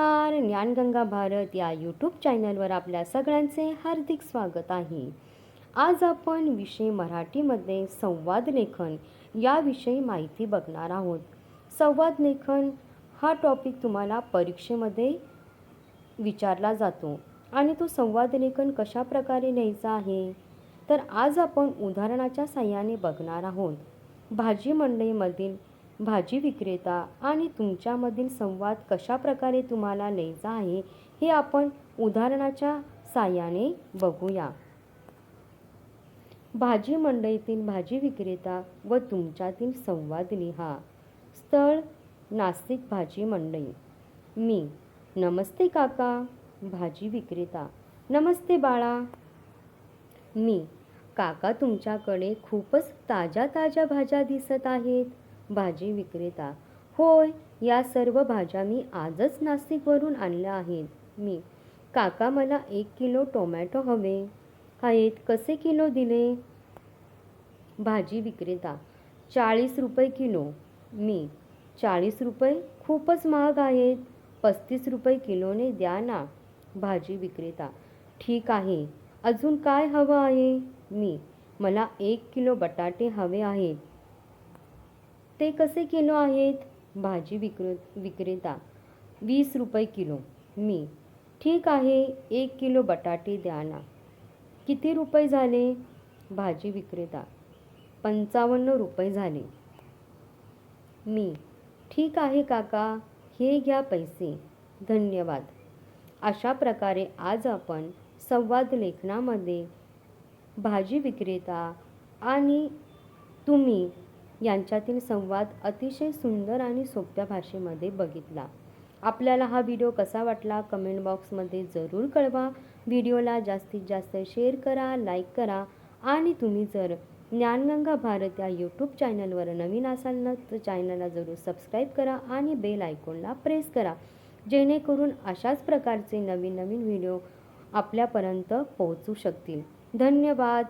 नमस्कार ज्ञानगंगा भारत या यूट्यूब चॅनलवर आपल्या सगळ्यांचे हार्दिक स्वागत आहे. आज आपण विषय मराठीमध्ये संवाद लेखन याविषयी माहिती बघणार आहोत. संवाद लेखन हा टॉपिक तुम्हाला परीक्षेमध्ये विचारला जातो आणि तो संवाद लेखन कशा प्रकारे लिहायचा आहे? तर आज आपण उदाहरणाच्या साह्याने बघणार आहोत. भाजी मंडईमधील भाजी विक्रेता आणि तुमच्यामधील संवाद कशा प्रकारे तुम्हाला लिहायचा आहे हे आपण उदाहरणाच्या साह्याने बघूया. भाजी मंडईतील भाजी विक्रेता व तुमच्यातील संवाद लिहा स्थळ नास्तिक भाजी मंडई. मी नमस्ते काका भाजी विक्रेता. नमस्ते बाळा. मी काका तुमच्याकडे खूपच ताज्या ताज्या भाज्या दिसत आहेत. भाजी विक्रेता. होय या सर्व भाज्या मी आजच नाशिकवरून आणल्या आहेत. मी काका मला एक किलो टोमॅटो हवे. आहेत कसे किलो दिले? भाजी विक्रेता चाळीस रुपये किलो. मी चाळीस रुपये खूपच महाग आहेत. पस्तीस रुपये किलोने द्या ना. भाजी विक्रेता ठीक आहे. अजून काय हवं आहे? मी मला एक किलो बटाटे हवे आहेत. ते कसे किलो आहेत? भाजी विक्र विक्रेता वीस रुपये किलो. मी ठीक आहे एक किलो बटाटे द्या ना. किती रुपये झाले? भाजी विक्रेता पंचावन्न रुपये झाले. मी ठीक आहे काका हे घ्या पैसे. धन्यवाद. अशा प्रकारे आज आपण संवाद लेखनामध्ये भाजी विक्रेता आणि तुम्ही यांच्यातील संवाद अतिशय सुंदर आणि सोप्या भाषेमध्ये बघितला. आपल्याला हा व्हिडिओ कसा वाटला? कमेंट बॉक्समध्ये जरूर कळवा. व्हिडिओला जास्तीत जास्त शेअर करा लाईक करा. आणि तुम्ही जर ज्ञानगंगा भारत या यूट्यूब चॅनलवर नवीन असाल ना तर चॅनलला जरूर सबस्क्राईब करा आणि बेल आयकॉनला प्रेस करा. जेणेकरून अशाच प्रकारचे नवीन नवीन व्हिडिओ आपल्यापर्यंत पोहोचू शकतील. धन्यवाद!